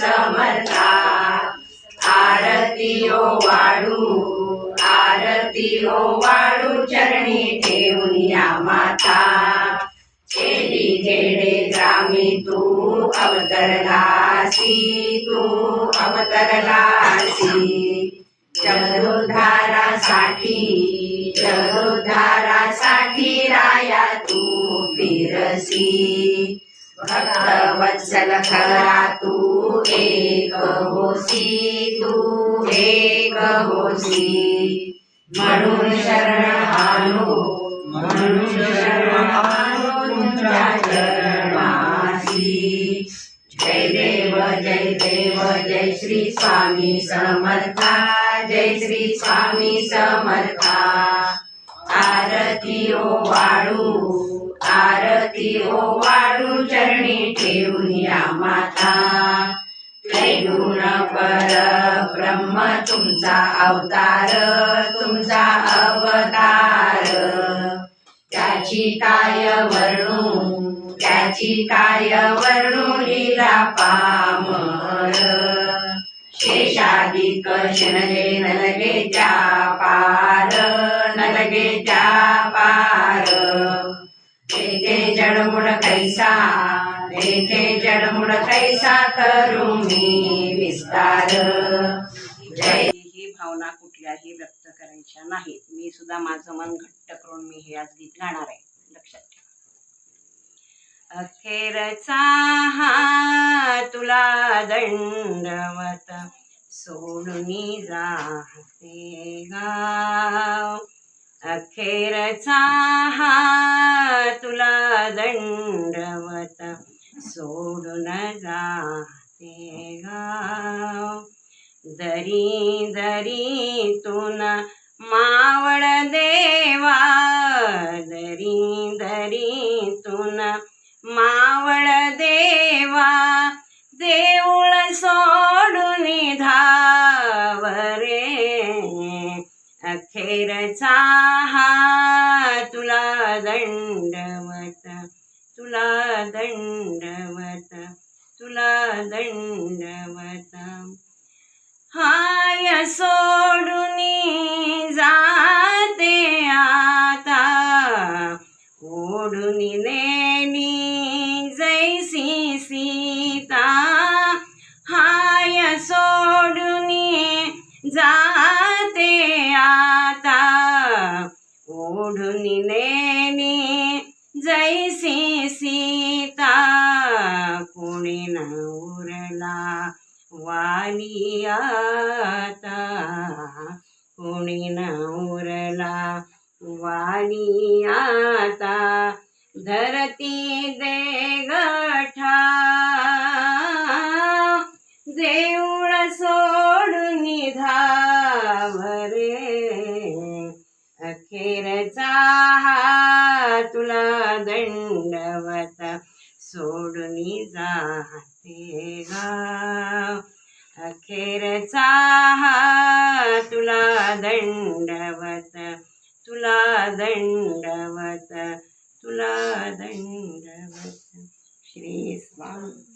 समता आरतीओ वाडू आरतीओ वाडू चरणी ठेवून या माता। खेडी खेडे ग्रामी तू अवतरलासी तू अवतरलासी जगोद्धारासाठी जगोद्धारासाठी राया तू फिरसी। भक्त वत्सल खरा तू एक होसी तू एक होसी म्हणून शरण आलो म्हणून शरण आलो तुमच्या चरणासी जय देव जय देव जय श्री स्वामी समर्था जय श्री स्वामी समर्था. आरती ओ वाळू आरती ओ वाळू चरणी ठेवून या माता. त्रैगुण पर ब्रह्म तुमचा अवतार तुमचा अवतार. त्याची काय वर्णू त्याची काय वर्णू लिला पामर. शेषाधिक शनले नलगे त्या पार नलगे त्या पार. ते जडगुण कैसा तेथे जडमुड कैसा करू मी विस्तार. जय. ही भावना कुठल्याही व्यक्त करायच्या नाहीत. मी सुद्धा माझं मन घट्ट करून मी हे आज गीत गाणार आहे. लक्षात ठेवा. अखेरचा हा तुला दंडवत सोडून जाते गाव. अखेरचा हा तुला दंडवत सोडून जाते गाव. दरी दरी तुन मावळ देवा. दरी दरी तुन मावळ देवा. देऊळ सोडून धावरे. अखेरचा हा तुला दंडवत. तुला दंडवत तुला दंडवत. हाय सोडून जाते आता ओढून नेली जैसी सीता. हाय सोडून जा जैसी सीता कोणी न उरला वाली आता? कोणी न उरला वाली आता? धरती दे दंडवत सोडून जाते गाव. अखेरचा हा तुला दंडवत तुला दंडवत तुला दंडवत. श्री स्वामी.